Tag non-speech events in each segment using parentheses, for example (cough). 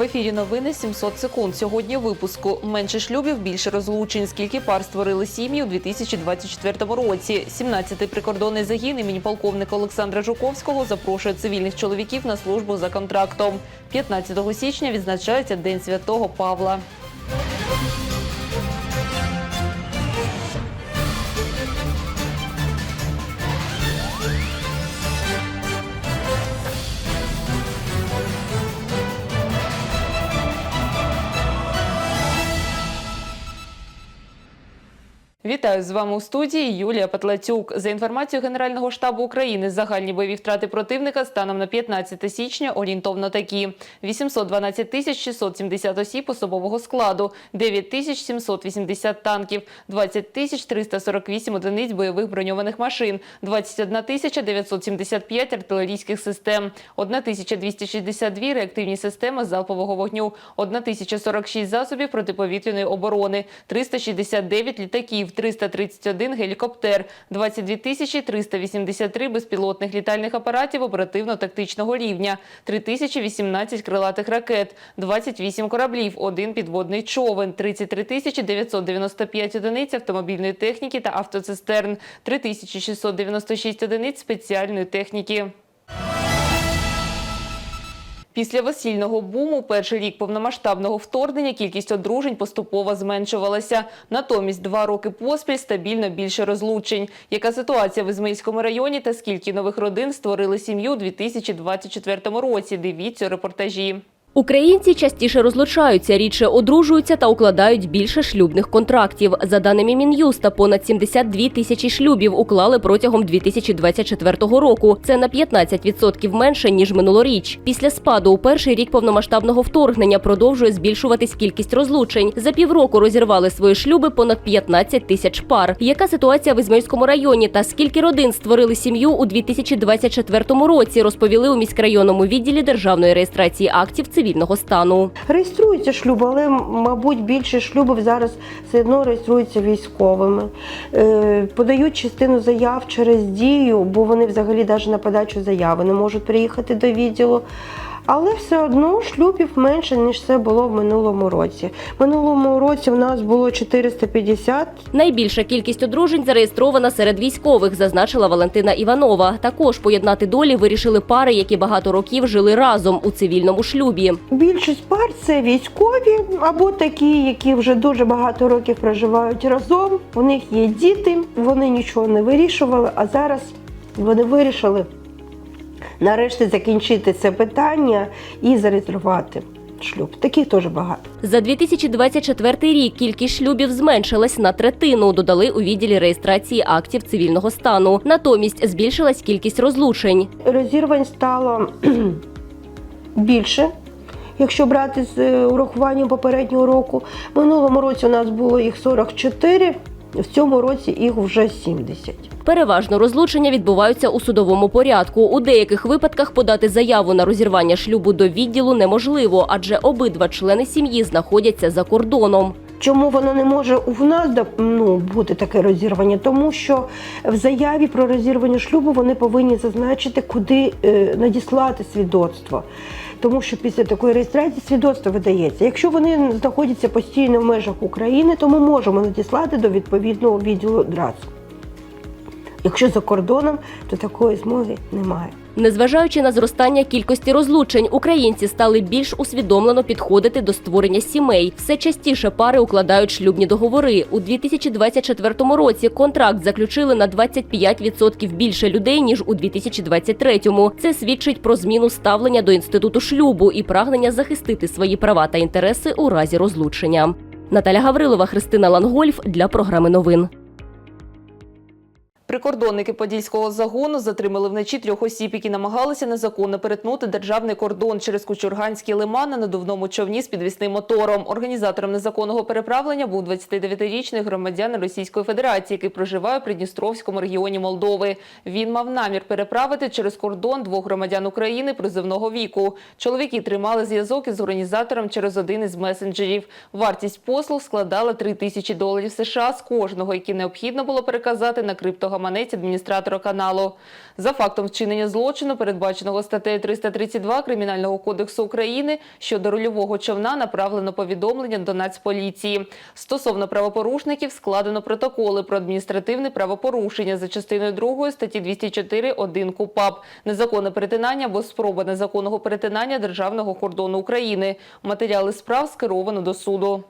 В ефірі новини 700 секунд. Сьогодні випуску менше шлюбів, більше розлучень. Скільки пар створили сім'ї у 2024 році? 17-й прикордонний загін імені полковника Олександра Жуковського запрошує цивільних чоловіків на службу за контрактом. 15 січня відзначається День Святого Павла. Вітаю з вами у студії Юлія Петлацюк. За інформацією Генерального штабу України, загальні бойові втрати противника станом на 15 січня орієнтовно такі: 812 тисяч 670 осіб особового складу, 9 тисяч 780 танків, 20 тисяч 348 одиниць бойових броньованих машин, 21 тисяча 975 артилерійських систем, 1 тисяча 262 реактивні системи залпового вогню, 1 тисяча 46 засобів протиповітряної оборони, 369 літаків, 331 гелікоптер, 22 тисячі 383 безпілотних літальних апаратів оперативно-тактичного рівня, 3018 крилатих ракет, 28 кораблів, один підводний човен, 33 тисячі 995 одиниць автомобільної техніки та автоцистерн, 3696 одиниць спеціальної техніки. Після весільного буму перший рік повномасштабного вторгнення кількість одружень поступово зменшувалася. Натомість два роки поспіль стабільно більше розлучень. Яка ситуація в Ізмаїльському районі та скільки нових родин створили сім'ю у 2024 році? Дивіться у репортажі. Українці частіше розлучаються, рідше одружуються та укладають більше шлюбних контрактів. За даними Мін'юста, понад 72 тисячі шлюбів уклали протягом 2024 року. Це на 15% менше ніж минулоріч. Після спаду у перший рік повномасштабного вторгнення продовжує збільшуватись кількість розлучень. За півроку розірвали свої шлюби понад 15 тисяч пар. Яка ситуація в Ізмаїльському районі та скільки родин створили сім'ю у 2024 році? Розповіли у міськрайонному відділі державної реєстрації актів цивільного стану. Реєструються шлюби, але, мабуть, більше шлюбів зараз все одно реєструються військовими. Е, Подають частину заяв через дію, бо вони взагалі навіть на подачу заяви не можуть приїхати до відділу. Але все одно шлюбів менше, ніж це було в минулому році. В минулому році в нас було 450 Найбільша кількість одружень зареєстрована серед військових, зазначила Валентина Іванова. Також поєднати долі вирішили пари, які багато років жили разом у цивільному шлюбі. Більшість пар це військові або такі, які вже дуже багато років проживають разом. У них є діти, вони нічого не вирішували, а зараз вони вирішили нарешті закінчити це питання і зареєструвати шлюб. Таких теж багато. За 2024 рік кількість шлюбів зменшилась на третину. Додали у відділі реєстрації актів цивільного стану. Натомість збільшилась кількість розлучень. Розірвань стало (clears throat) більше. Якщо брати з е, урахуванням попереднього року, минулому році у нас було їх 44, в цьому році їх вже 70. Переважно розлучення відбуваються у судовому порядку. У деяких випадках подати заяву на розірвання шлюбу до відділу неможливо, адже обидва члени сім'ї знаходяться за кордоном. Чому воно не може у нас ну, бути таке розірвання? Тому що в заяві про розірвання шлюбу вони повинні зазначити, куди е, надіслати свідоцтво. Тому що після такої реєстрації свідоцтво видається. Якщо вони знаходяться постійно в межах України, то ми можемо надіслати до відповідного відділу одразу. Якщо за кордоном, то такої змоги немає. Незважаючи на зростання кількості розлучень, українці стали більш усвідомлено підходити до створення сімей. Все частіше пари укладають шлюбні договори. У 2024 році контракт заключили на 25% більше людей ніж у 2023-му. Це свідчить про зміну ставлення до інституту шлюбу і прагнення захистити свої права та інтереси у разі розлучення. Наталя Гаврилова, Христина Лангольф для програми новин. Прикордонники Подільського загону затримали вночі трьох осіб, які намагалися незаконно перетнути державний кордон через Кучурганський лиман на надувному човні з підвісним мотором. Організатором незаконного переправлення був 29-річний громадянин Російської Федерації, який проживає у Придністровському регіоні Молдови. Він мав намір переправити через кордон двох громадян України призивного віку. Чоловіки тримали зв'язок із організатором через один із месенджерів. Вартість послуг складала 3 тисячі доларів США з кожного, які необхідно було переказати на криптогаманці гаманець адміністратора каналу. За фактом вчинення злочину, передбаченого статтею 332 Кримінального кодексу України, щодо рульового човна направлено повідомлення до Нацполіції. Стосовно правопорушників складено протоколи про адміністративне правопорушення за частиною 2 статті 204.1 КУПАП незаконне перетинання або спроба незаконного перетинання державного кордону України. Матеріали справ скеровано до суду.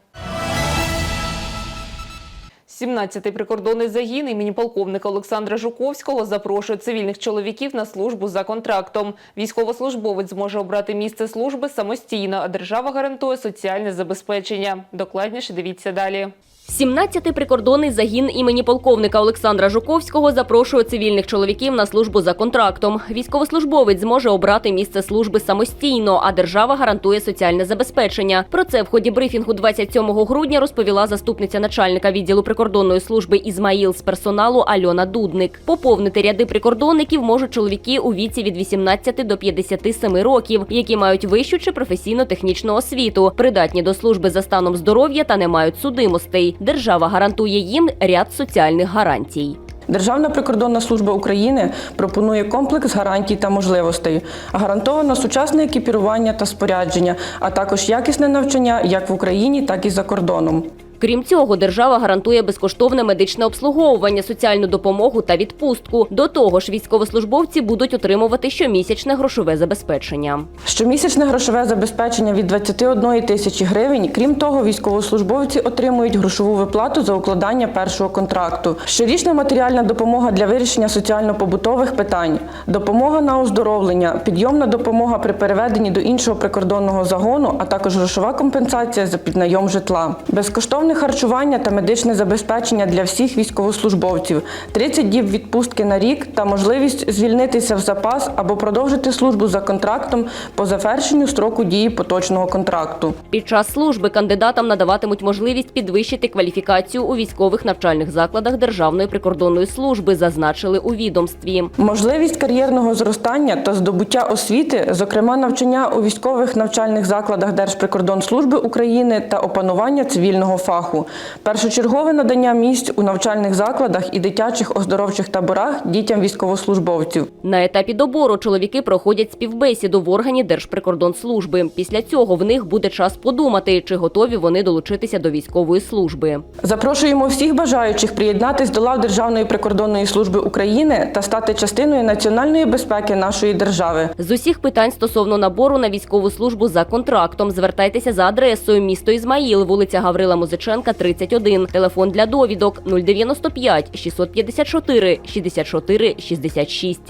17-й прикордонний загін імені полковника Олександра Жуковського запрошує цивільних чоловіків на службу за контрактом. Військовослужбовець зможе обрати місце служби самостійно, а держава гарантує соціальне забезпечення. Докладніше дивіться далі. 17-й прикордонний загін імені полковника Олександра Жуковського запрошує цивільних чоловіків на службу за контрактом. Військовослужбовець зможе обрати місце служби самостійно, а держава гарантує соціальне забезпечення. Про це в ході брифінгу 27 грудня розповіла заступниця начальника відділу прикордонної служби Ізмаїл з персоналу Альона Дудник. Поповнити ряди прикордонників можуть чоловіки у віці від 18 до 57 років, які мають вищу чи професійно-технічну освіту, придатні до служби за станом здоров'я та не мають судимостей. Держава гарантує їм ряд соціальних гарантій. Державна прикордонна служба України пропонує комплекс гарантій та можливостей, гарантовано сучасне екіпірування та спорядження, а також якісне навчання як в Україні, так і за кордоном. Крім цього, держава гарантує безкоштовне медичне обслуговування, соціальну допомогу та відпустку. До того ж, військовослужбовці будуть отримувати щомісячне грошове забезпечення. Щомісячне грошове забезпечення від 21 тисячі гривень. Крім того, військовослужбовці отримують грошову виплату за укладання першого контракту. Щорічна матеріальна допомога для вирішення соціально-побутових питань, допомога на оздоровлення, підйомна допомога при переведенні до іншого прикордонного загону, а також грошова компенсація за піднайом житла. Безкоштовне харчування та медичне забезпечення для всіх військовослужбовців, 30 діб відпустки на рік та можливість звільнитися в запас або продовжити службу за контрактом по завершенню строку дії поточного контракту. Під час служби кандидатам надаватимуть можливість підвищити кваліфікацію у військових навчальних закладах Державної прикордонної служби, зазначили у відомстві. Можливість кар'єрного зростання та здобуття освіти, зокрема навчання у військових навчальних закладах Держприкордонслужби України та опанування цивільного фаху, першочергове надання місць у навчальних закладах і дитячих оздоровчих таборах дітям військовослужбовців. На етапі добору чоловіки проходять співбесіду в органі Держприкордонслужби. Після цього в них буде час подумати, чи готові вони долучитися до військової служби. Запрошуємо всіх бажаючих приєднатись до лав Державної прикордонної служби України та стати частиною національної безпеки нашої держави. З усіх питань стосовно набору на військову службу за контрактом звертайтеся за адресою місто Ізмаїл, вулиця Гаврила Музиченка, 31. Телефон для довідок 095 654 64 66.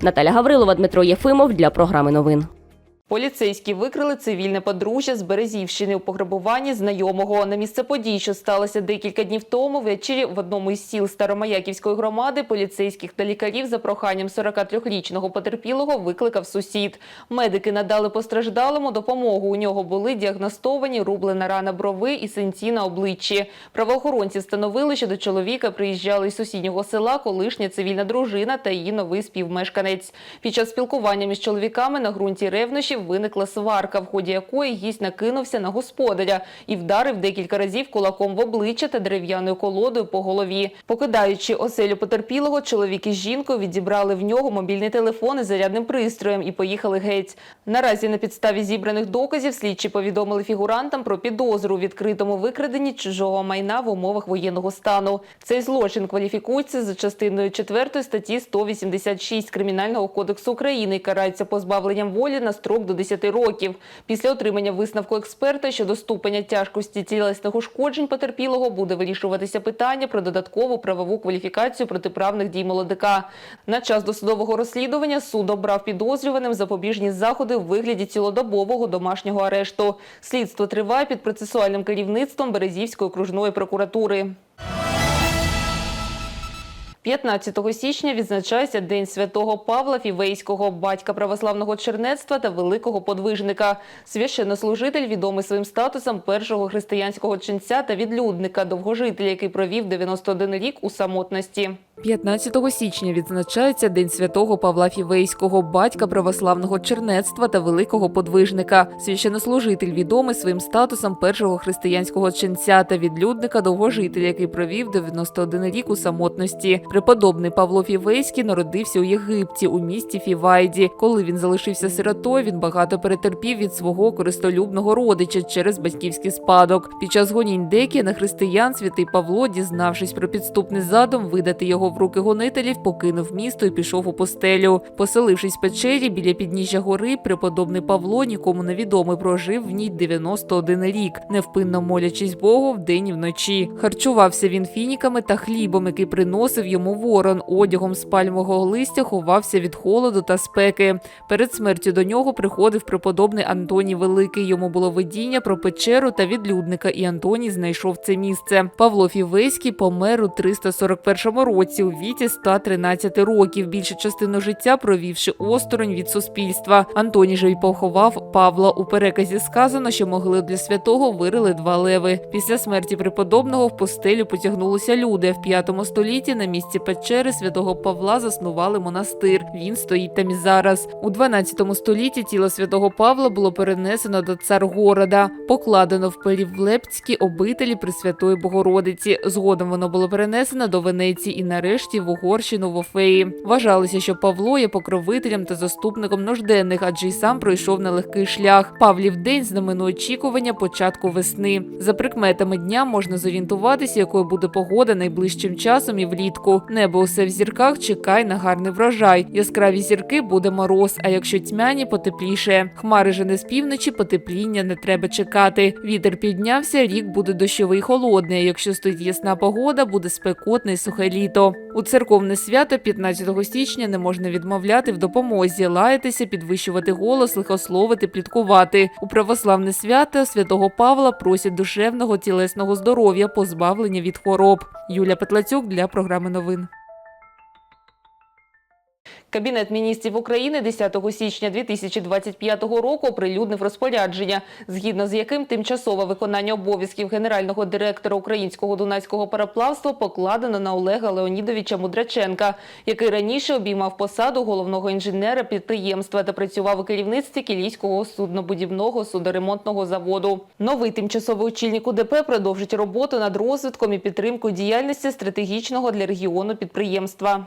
Наталя Гаврилова, Дмитро Єфимов для програми новин. Поліцейські викрили цивільне подружжя з Березівщини у пограбуванні знайомого. На місце подій, що сталося декілька днів тому, ввечері в одному із сіл Старомаяківської громади поліцейських та лікарів за проханням 43-річного потерпілого викликав сусід. Медики надали постраждалому допомогу. У нього були діагностовані рублена рана брови і синці на обличчі. Правоохоронці встановили, що до чоловіка приїжджали із сусіднього села колишня цивільна дружина та її новий співмешканець. Під час спілкування між чоловіками на ґрунті ревнощів виникла сварка, в ході якої гість накинувся на господаря і вдарив декілька разів кулаком в обличчя та дерев'яною колодою по голові. Покидаючи оселю потерпілого, чоловік із жінкою відібрали в нього мобільний телефон із зарядним пристроєм і поїхали геть. Наразі на підставі зібраних доказів слідчі повідомили фігурантам про підозру у відкритому викраденні чужого майна в умовах воєнного стану. Цей злочин кваліфікується за частиною 4 статті 186 Кримінального кодексу України і карається позбавленням волі на строк до 10 років. Після отримання висновку експерта щодо ступеня тяжкості тілесних ушкоджень потерпілого буде вирішуватися питання про додаткову правову кваліфікацію протиправних дій молодика. На час досудового розслідування суд обрав підозрюваним запобіжні заходи в вигляді цілодобового домашнього арешту. Слідство триває під процесуальним керівництвом Березівської окружної прокуратури. 15 січня відзначається День святого Павла Фівейського, батька православного чернецтва та великого подвижника. Священнослужитель відомий своїм статусом першого християнського ченця та відлюдника, довгожителя, який провів 91 рік у самотності. 15 січня відзначається День святого Павла Фівейського, батька православного чернецтва та великого подвижника. Священнослужитель відомий своїм статусом першого християнського ченця та відлюдника довгожителя, який провів 91 рік у самотності. Преподобний Павло Фівейський народився у Єгипті у місті Фівайді. Коли він залишився сиротою, він багато перетерпів від свого користолюбного родича через батьківський спадок. Під час гонінь Декі на християн святий Павло, дізнавшись про підступний задум, видати його в руки гонителів, покинув місто і пішов у постелю. Поселившись в печері біля підніжжя гори, преподобний Павло нікому невідомий прожив в ній 91 рік, невпинно молячись Богу вдень і вночі. Харчувався він фініками та хлібом, який приносив йому ворон. Одягом з пальмового листя ховався від холоду та спеки. Перед смертю до нього приходив преподобний Антоній Великий. Йому було видіння про печеру та відлюдника, і Антоній знайшов це місце. Павло Фівейський помер у 341 році у віці 113 років. Більшу частину життя провівши осторонь від суспільства. Антоній же й поховав Павла. У переказі сказано, що могили для святого вирили два леви. Після смерті преподобного в постелю потягнулися люди. В п'ятому столітті на місці печери святого Павла заснували монастир. Він стоїть там і зараз. У 12 столітті тіло святого Павла було перенесено до Царгорода, покладено в Перівлепській обителі Пресвятої Богородиці. Згодом воно було перенесено до Венеції і нарешті в Угорщину в Офеї. Вважалося, що Павло є покровителем та заступником нужденних, адже й сам пройшов нелегкий шлях. Павлів день знаменує очікування початку весни. За прикметами дня можна зорієнтуватися, якою буде погода найближчим часом і влітку. Небо усе в зірках чекай на гарний врожай. Яскраві зірки буде мороз. А якщо тьмяні, потепліше. Хмари же не з півночі, потепління не треба чекати. Вітер піднявся, рік буде дощовий холодний. Якщо стоїть ясна погода, буде спекотне і сухе літо. У церковне свято 15 січня не можна відмовляти в допомозі, лаятися, підвищувати голос, лихословити, пліткувати. У православне свято святого Павла просять душевного тілесного здоров'я, позбавлення від хвороб. Юля Петлацюк для програми новин новин. Кабінет міністрів України 10 січня 2025 року оприлюднив розпорядження, згідно з яким тимчасове виконання обов'язків генерального директора українського дунайського пароплавства покладено на Олега Леонідовича Мудраченка, який раніше обіймав посаду головного інженера підприємства та працював у керівництві Кілійського суднобудівного судоремонтного заводу. Новий тимчасовий очільник УДП продовжить роботу над розвитком і підтримкою діяльності стратегічного для регіону підприємства.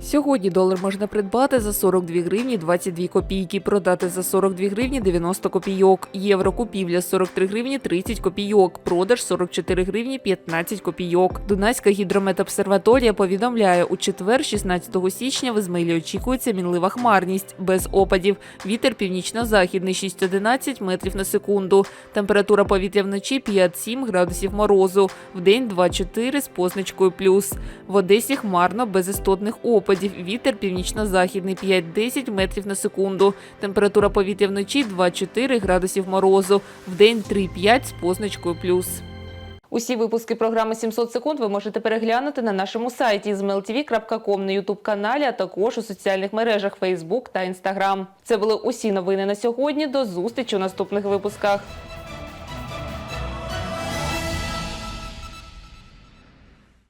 Сьогодні долар можна придбати за 42 гривні 22 копійки, продати за 42 гривні 90 копійок. Євро купівля 43 гривні 30 копійок, продаж 44 гривні 15 копійок. Дунайська гідрометобсерваторія повідомляє, у четвер, 16 січня, в Ізмаїлі очікується мінлива хмарність, без опадів. Вітер північно-західний 6-11 метрів на секунду. Температура повітря вночі 5-7 градусів морозу, вдень 2-4 з позначкою плюс. В Одесі хмарно без істотних опадів. Вітер північно-західний 5-10 метрів на секунду. Температура повітря вночі 2-4 градусів морозу. Вдень 3-5 з позначкою плюс. Усі випуски програми «700 секунд ви можете переглянути на нашому сайті zmltv.com, на ютуб-каналі, а також у соціальних мережах Facebook та Instagram. Це були усі новини на сьогодні. До зустрічі у наступних випусках.